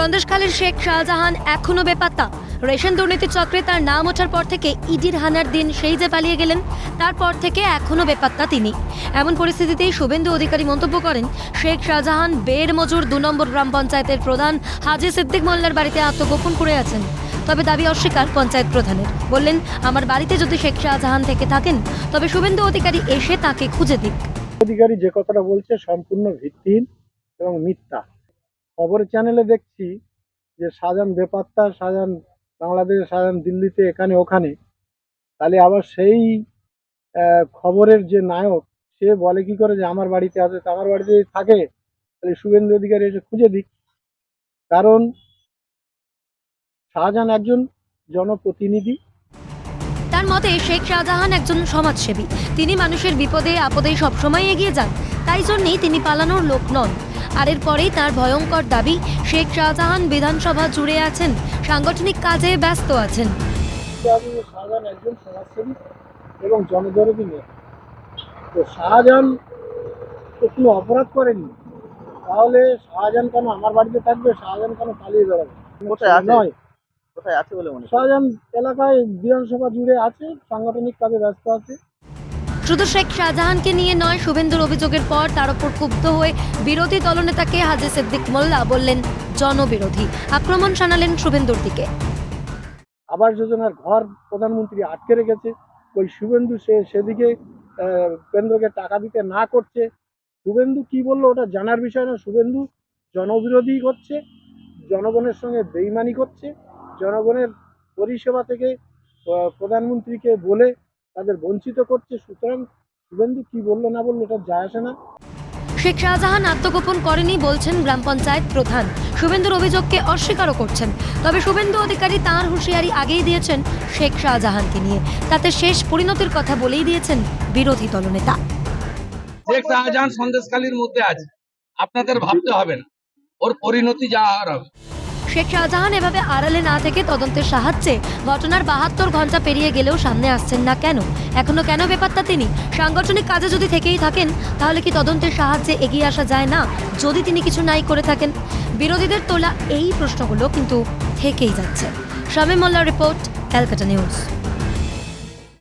সন্দেশখালীর শেখ শাহজাহান এখনও বেপাত্তা। রেশন দুর্নীতি চক্রে তার নাম ওঠার পর থেকে ইডির হানার দিন সেই যে পালিয়ে গেলেন, তারপর থেকে এখনও বেপাত্তা তিনি। এমন পরিস্থিতিতেই শুভেন্দু অধিকারী মন্তব্য করেন, শেখ শাহজাহান বের মজুর দু নম্বর গ্রাম পঞ্চায়েতের প্রধান হাজি সিদ্দিক মোল্লার বাড়িতে আত্মগোপন করে আছেন। তবে দাবি অস্বীকার পঞ্চায়েত প্রধানের। বললেন, আমার বাড়িতে যদি শেখ শাহজাহান থেকে থাকেন, তবে শুভেন্দু অধিকারী এসে তাকে খুঁজে দিক। অধিকারী যে কথাটা বলছে, সম্পূর্ণ ভিত্তিহীন এবং মিথ্যা। খবরের চ্যানেলে দেখছি যে শাহজাহান বেপাত্তা শাহজাহান বাংলাদেশে শাহজাহান দিল্লিতে এখানে ওখানে। তাহলে আবার সেই খবরের যে নায়ক, সে বলে কি করে যে আমার বাড়িতে আছে আমার বাড়িতে যদি থাকে, তাহলে শুভেন্দু অধিকারী এসে খুঁজে দিক। কারণ শাহজাহান একজন জনপ্রতিনিধি। তার মতে শেখ শাহজাহান একজন সমাজসেবী। তিনি মানুষের বিপদে, আপদে সবসময় এগিয়ে যান। তাই জন্যই তিনি পালানোর লোক নন। আর এরপরেই তার ভয়ঙ্কর দাবি শেখ শাহজাহান বিধানসভা জুড়ে আছেন সাংগঠনিক কাজে ব্যস্ত আছেন। শাহজাহান একজন সমাজসেবী এবং জনদরদী মেয়ে। তো শাহজাহান তো কোনো অপরাধ করেনি। তাহলে শাহজাহান কেন আমার বাড়িতে থাকবে? শাহজাহান কেন পালিয়ে বেড়াবে? কোথায় আছে? নয়। কোথায় আছে বলে মনে হয়? শাহজাহান এলাকায় বিধানসভা জুড়ে আছে সাংগঠনিক কাজে ব্যস্ত আছে। শুধু শেখ শাহজাহানকে নিয়ে নয়, শুভেন্দুর অভিযোগের পর তার উপর ক্ষুব্ধ হয়ে বিরোধী দলনেতাকে হাজি সিদ্দিক মোল্লা বললেন, জনবিরোধী। আক্রমণ শানালেন শুভেন্দুর দিকে। আবাস যোজনার ঘর প্রধানমন্ত্রী আটকে রেখেছে। ওই শুভেন্দু সে সেদিকে কেন্দ্রকে টাকা দিতে না করছে। শুভেন্দু কি বলল ওটা জানার বিষয় না। শুভেন্দু জনবিরোধী করছে, জনগণের সঙ্গে বেইমানি করছে। জনগণের পরিষেবা থেকে প্রধানমন্ত্রীকে বলে তাদের বঞ্চিত করছে। সুতরাং শুভেন্দু কি বলল না বলল এটা যায় আসে না। শেখ শাহজাহান আত্মগোপন করেনি বলছেন গ্রাম পঞ্চায়েত প্রধান। শুভেন্দুর অভিযোগকে অস্বীকারও করছেন। তবে শুভেন্দু অধিকারী তাঁর হুঁশিয়ারি আগেই দিয়েছেন শেখ শাহজাহানকে নিয়ে। তাতে শেষ পরিণতির কথা বলেই দিয়েছেন বিরোধী দলনেতা। শেখ শাহজাহান সন্দেশখালীর মধ্যে আছে। আপনাদের ভাবতে হবে না। ওর পরিণতি যা আর হবে। শেখ শাহজাহান এভাবে আড়ালে না থেকে তদন্তের সাহায্যে ঘটনার বাহাত্তর ঘণ্টা পেরিয়ে গেলেও সামনে আসছেন না কেন? এখনও কেন ব্যাপারটা তিনি? সাংগঠনিক কাজে যদি থেকেই থাকেন, তাহলে কি তদন্তের সাহায্যে এগিয়ে আসা যায় না? যদি তিনি কিছু নাই করে থাকেন? বিরোধীদের তোলা এই প্রশ্নগুলো কিন্তু থেকেই যাচ্ছে। Shamim Molla report, Calcutta news.